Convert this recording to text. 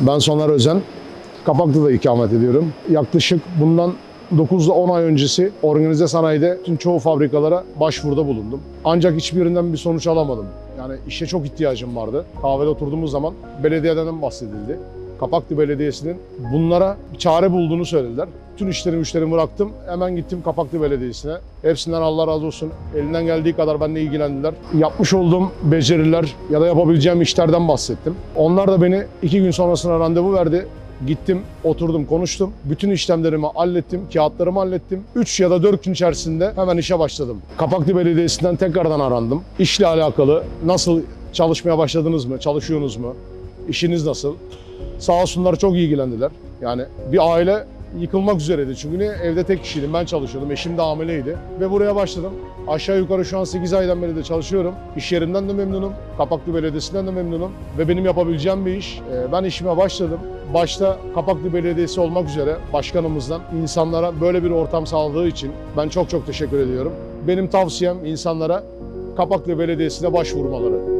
Ben Soner Özen. Kapaklı'da ikamet ediyorum. Yaklaşık bundan 9 ile 10 ay öncesi organize sanayide tüm çoğu fabrikalara başvuruda bulundum. Ancak hiçbirinden bir sonuç alamadım. Yani işe çok ihtiyacım vardı. Kahvede oturduğumuz zaman belediyeden bahsedildi. Kapaklı Belediyesi'nin bunlara bir çare bulduğunu söylediler. Bütün işlerimi müşterimi bıraktım. Hemen gittim Kapaklı Belediyesi'ne. Hepsinden Allah razı olsun. Elinden geldiği kadar benimle ilgilendiler. Yapmış olduğum beceriler ya da yapabileceğim işlerden bahsettim. Onlar da beni iki gün sonrasına randevu verdi. Gittim, oturdum, konuştum. Bütün işlemlerimi hallettim, kağıtlarımı hallettim. 3 ya da 4 gün içerisinde hemen işe başladım. Kapaklı Belediyesi'nden tekrardan arandım. İşle alakalı nasıl çalışmaya başladınız mı, çalışıyorsunuz mu, işiniz nasıl? Sağ olsunlar çok ilgilendiler. Yani bir aile yıkılmak üzereydi. Çünkü ne? evde tek kişiydim. Ben çalışıyordum. Eşim de hamileydi. Ve buraya başladım. Aşağı yukarı şu an 8 aydan beri de çalışıyorum. İş yerimden de memnunum. Kapaklı Belediyesi'nden de memnunum. Ve benim yapabileceğim bir iş. Ee, Ben işime başladım. Başta Kapaklı Belediyesi olmak üzere başkanımızdan insanlara böyle bir ortam sağladığı için ben çok çok teşekkür ediyorum. Benim tavsiyem insanlara Kapaklı Belediyesi'ne başvurmaları.